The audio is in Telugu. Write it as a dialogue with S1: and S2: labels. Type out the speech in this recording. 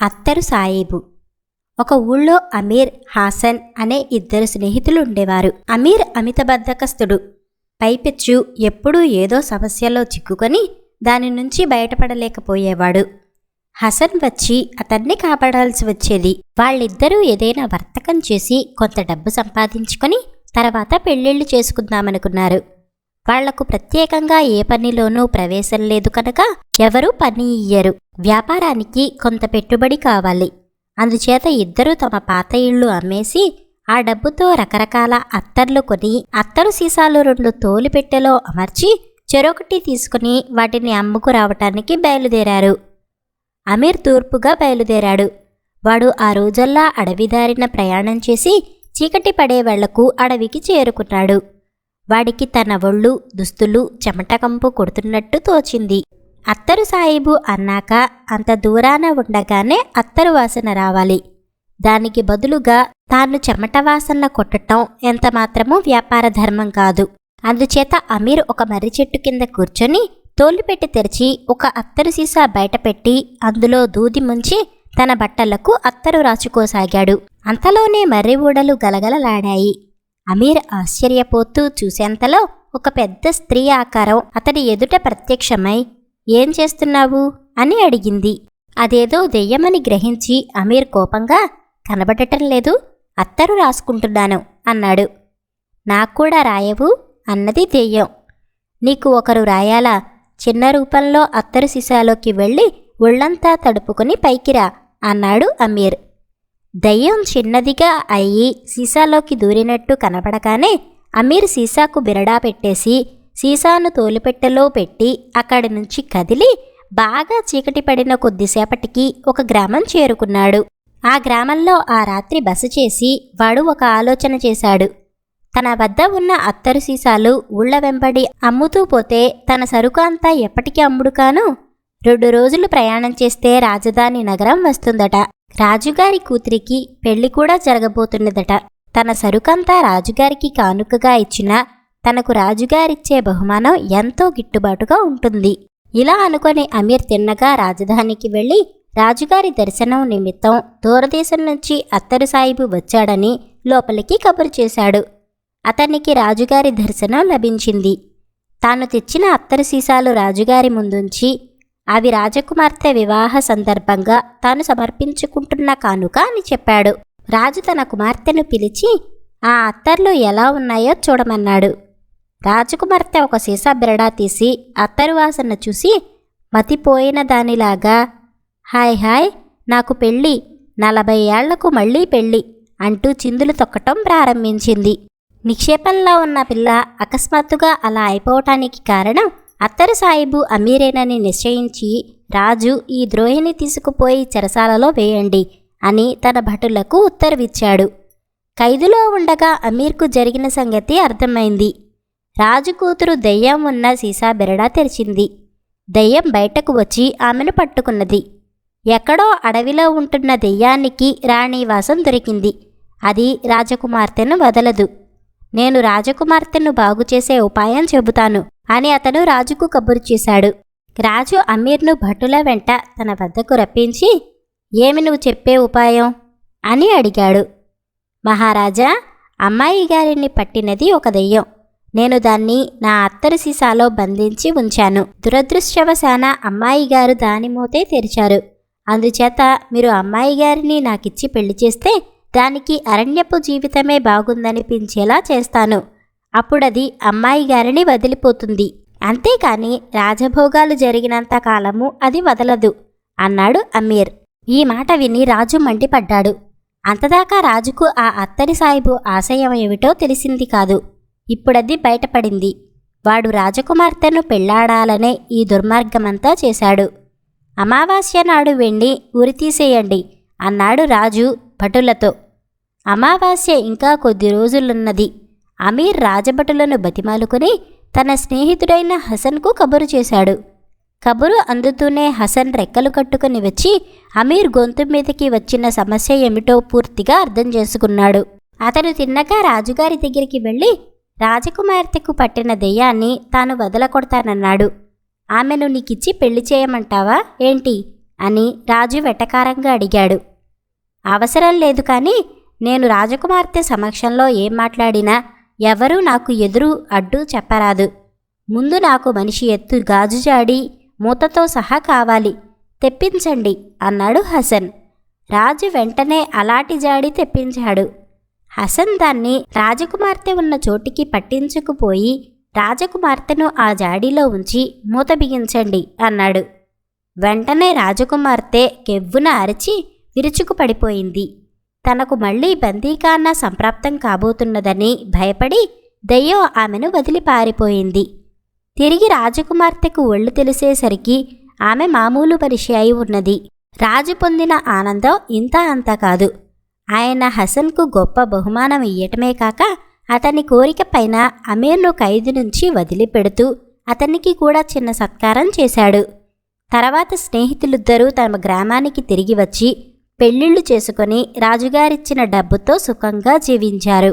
S1: అత్తరు సాయిబు. ఒక ఊళ్ళో అమీర్ హాసన్ అనే ఇద్దరు స్నేహితులు ఉండేవారు అమీర్ అమిత బద్ధకస్తుడు పైపెచ్చు ఎప్పుడూ ఏదో సమస్యలో చిక్కుకొని దాని నుంచి బయటపడలేకపోయేవాడు. హసన్ వచ్చి అతన్ని కాపాడాల్సి వచ్చేది. వాళ్ళిద్దరూ ఏదైనా వర్తకం చేసి కొంత డబ్బు సంపాదించుకొని తర్వాత పెళ్ళిళ్ళు చేసుకుందామనుకున్నారు. వాళ్ళకు ప్రత్యేకంగా ఏ పనిలోనూ ప్రవేశం లేదు కనుక ఎవరూ పని ఇయ్యరు. వ్యాపారానికి కొంత పెట్టుబడి కావాలి. అందుచేత ఇద్దరూ తమ పాత ఇళ్ళు అమ్మేసి ఆ డబ్బుతో రకరకాల అత్తర్లు కొని అత్తరు సీసాలు రెండు తోలుపెట్టెలో అమర్చి చెరొకటి తీసుకుని వాటిని అమ్ముకు రావటానికి బయలుదేరారు. అమీర్ తూర్పుగా బయలుదేరాడు. వాడు ఆ రోజల్లా అడవిదారిన ప్రయాణం చేసి చీకటి పడే వాళ్ళకు అడవికి చేరుకున్నాడు. వాడికి తన ఒళ్ళు దుస్తులు చెమటకంపు కొడుతున్నట్టు తోచింది. అత్తరు సాయిబు అన్నాక అంత దూరాన ఉండగానే అత్తరు వాసన రావాలి. దానికి బదులుగా తాను చెమట వాసన కొట్టటం ఎంతమాత్రమూ వ్యాపార ధర్మం కాదు. అందుచేత అమీర్ ఒక మర్రి చెట్టు కింద కూర్చొని తోలుపెట్టి తెరిచి ఒక అత్తరు సీసా బయటపెట్టి అందులో దూది ముంచి తన బట్టలకు అత్తరు రాచుకోసాగాడు. అంతలోనే మర్రి ఊడలు గలగలలాడాయి. అమీర్ ఆశ్చర్యపోతూ చూసేంతలో ఒక పెద్ద స్త్రీ ఆకారం అతడి ఎదుట ప్రత్యక్షమై ఏం చేస్తున్నావు? అని అడిగింది. అదేదో దెయ్యమని గ్రహించి అమీర్ కోపంగా కనబడటం లేదు అత్తరు రాసుకుంటున్నాను అన్నాడు. నాకు కూడా రాయవు అన్నది దెయ్యం. నీకు ఒకరు రాయాలా? చిన్న రూపంలో అత్తరు సీసాలోకి వెళ్ళి ఒళ్ళంతా తడుపుకొని పైకిరా అన్నాడు అమీర్. దయ్యం చిన్నదిగా అయ్యి సీసాలోకి దూరినట్టు కనపడగానే అమీర్ సీసాకు బిరడా పెట్టేసి సీసాను తోలుపెట్టెలో పెట్టి అక్కడి నుంచి కదిలి బాగా చీకటి పడిన కొద్దిసేపటికి ఒక గ్రామం చేరుకున్నాడు. ఆ గ్రామంలో ఆ రాత్రి బస చేసి వాడు ఒక ఆలోచన చేశాడు. తన వద్ద ఉన్న అత్తరు సీసాలు ఊళ్ళ వెంబడి అమ్ముతూ పోతే తన సరుకు అంతా ఎప్పటికీ అమ్ముడు కాను రెండు రోజులు ప్రయాణం చేస్తే రాజధాని నగరం వస్తుందట. రాజుగారి కూతురికి పెళ్ళి కూడా జరగబోతున్నదట. తన సరుకంతా రాజుగారికి కానుకగా ఇచ్చినా తనకు రాజుగారిచ్చే బహుమానం ఎంతో గిట్టుబాటుగా ఉంటుంది. ఇలా అనుకొని అమీర్ తిన్నగా రాజధానికి వెళ్ళి రాజుగారి దర్శనం నిమిత్తం దూరదేశం నుంచి అత్తరు సాయిబు వచ్చాడని లోపలికి కబురు చేశాడు. అతనికి రాజుగారి దర్శనం లభించింది. తాను తెచ్చిన అత్తరు సీసాలు రాజుగారి ముందుంచి అవి రాజకుమార్తె వివాహ సందర్భంగా తాను సమర్పించుకుంటున్న కానుక అని చెప్పాడు. రాజు తన కుమార్తెను పిలిచి ఆ అత్తర్లు ఎలా ఉన్నాయో చూడమన్నాడు రాజకుమార్తె ఒక సీసా బిరడా తీసి అత్తరు వాసన చూసి మతిపోయిన దానిలాగా. హాయ్ హాయ్ నాకు పెళ్ళి నలభై ఏళ్ళకు మళ్ళీ పెళ్ళి అంటూ చిందులు తొక్కటం ప్రారంభించింది. నిక్షేపంలో ఉన్న పిల్ల అకస్మాత్తుగా అలా అయిపోవటానికి కారణం అత్తరు సాయిబు అమీరేనని నిశ్చయించి రాజు ఈ ద్రోహిని తీసుకుపోయి చెరసాలలో వేయండి అని తన భటులకు ఉత్తర్విచ్చాడు. ఖైదులో ఉండగా అమీర్కు జరిగిన సంగతి అర్థమైంది. రాజు కూతురు దెయ్యం ఉన్న సీసా బెరడా తెరిచింది. దెయ్యం బయటకు వచ్చి ఆమెను పట్టుకున్నది. ఎక్కడో అడవిలో ఉంటున్న దెయ్యానికి రాణివాసం దొరికింది. అది రాజకుమార్తెను వదలదు. నేను రాజకుమార్తెను బాగుచేసే ఉపాయం చెబుతాను. అని అతను రాజుకు కబురు చేశాడు. రాజు అమీర్ను భటుల వెంట తన వద్దకు రప్పించి ఏమి నువ్వు చెప్పే ఉపాయం? అని అడిగాడు. మహారాజా అమ్మాయి గారిని పట్టినది ఒక దెయ్యం. నేను దాన్ని నా అత్తరు సీసాలో బంధించి ఉంచాను. దురదృష్టవశాన అమ్మాయి గారు దాని మూతే తెరిచారు. అందుచేత మీరు అమ్మాయి గారిని నాకిచ్చి పెళ్ళి చేస్తే దానికి అరణ్యపు జీవితమే బాగుందనిపించేలా చేస్తాను. అప్పుడది అమ్మాయి గారిని వదిలిపోతుంది. అంతేకాని రాజభోగాలు జరిగినంత కాలము అది వదలదు అన్నాడు అమీర్. ఈ మాట విని రాజు మండిపడ్డాడు. అంతదాకా రాజుకు ఆ అత్తరి సాయిబు ఆశయం ఏమిటో తెలిసింది కాదు. ఇప్పుడది బయటపడింది. వాడు రాజకుమార్తెను పెళ్ళాడాలనే ఈ దుర్మార్గమంతా చేశాడు. అమావాస్య నాడు వెండి ఉరి తీసేయండి అన్నాడు రాజు భటులతో. అమావాస్య ఇంకా కొద్ది రోజులున్నది. అమీర్ రాజభటులను బతిమాలుకుని తన స్నేహితుడైన హసన్కు కబురు చేశాడు. కబురు అందుతూనే హసన్ రెక్కలు కట్టుకుని వచ్చి అమీర్ గొంతు మీదకి వచ్చిన సమస్య ఏమిటో పూర్తిగా అర్థం చేసుకున్నాడు. అతను తిన్నగా రాజుగారి దగ్గరికి వెళ్ళి రాజకుమార్తెకు పట్టిన దెయ్యాన్ని తాను వదలకొడతానన్నాడు. ఆమెను నీకిచ్చి పెళ్ళి చేయమంటావా? ఏంటి? అని రాజు వెటకారంగా అడిగాడు. అవసరం లేదు కానీ నేను రాజకుమార్తె సమక్షంలో ఏం మాట్లాడినా ఎవరూ నాకు ఎదురు అడ్డు చెప్పరాదు. ముందు నాకు మనిషి ఎత్తు గాజు జాడి మూతతో సహా కావాలి. తెప్పించండి అన్నాడు హసన్. రాజు వెంటనే అలాటి జాడి తెప్పించాడు. హసన్ దాన్ని రాజకుమార్తె ఉన్న చోటికి పట్టించుకుపోయి రాజకుమార్తెను ఆ జాడీలో ఉంచి మూత బిగించండి అన్నాడు. వెంటనే రాజకుమార్తె కెవ్వున అరిచి విరుచుకు పడిపోయింది తనకు మళ్ళీ బందీకాన్న సంప్రాప్తం కాబోతున్నదని భయపడి దయ్యో ఆమెను వదిలి పారిపోయింది తిరిగి రాజకుమార్తెకు ఒళ్ళు తెలిసేసరికి ఆమె మామూలు మనిషి అయి ఉన్నది. రాజు పొందిన ఆనందం ఇంత అంత కాదు. ఆయన హసన్కు గొప్ప బహుమానం ఇయ్యటమే కాక అతని కోరిక పైన అమీర్ను ఖైదు నుంచి వదిలిపెడుతూ అతనికి కూడా చిన్న సత్కారం చేశాడు. తర్వాత స్నేహితులిద్దరూ తమ గ్రామానికి తిరిగి వచ్చి పెళ్ళిళ్ళు చేసుకొని రాజుగారిచ్చిన డబ్బుతో సుఖంగా జీవించారు.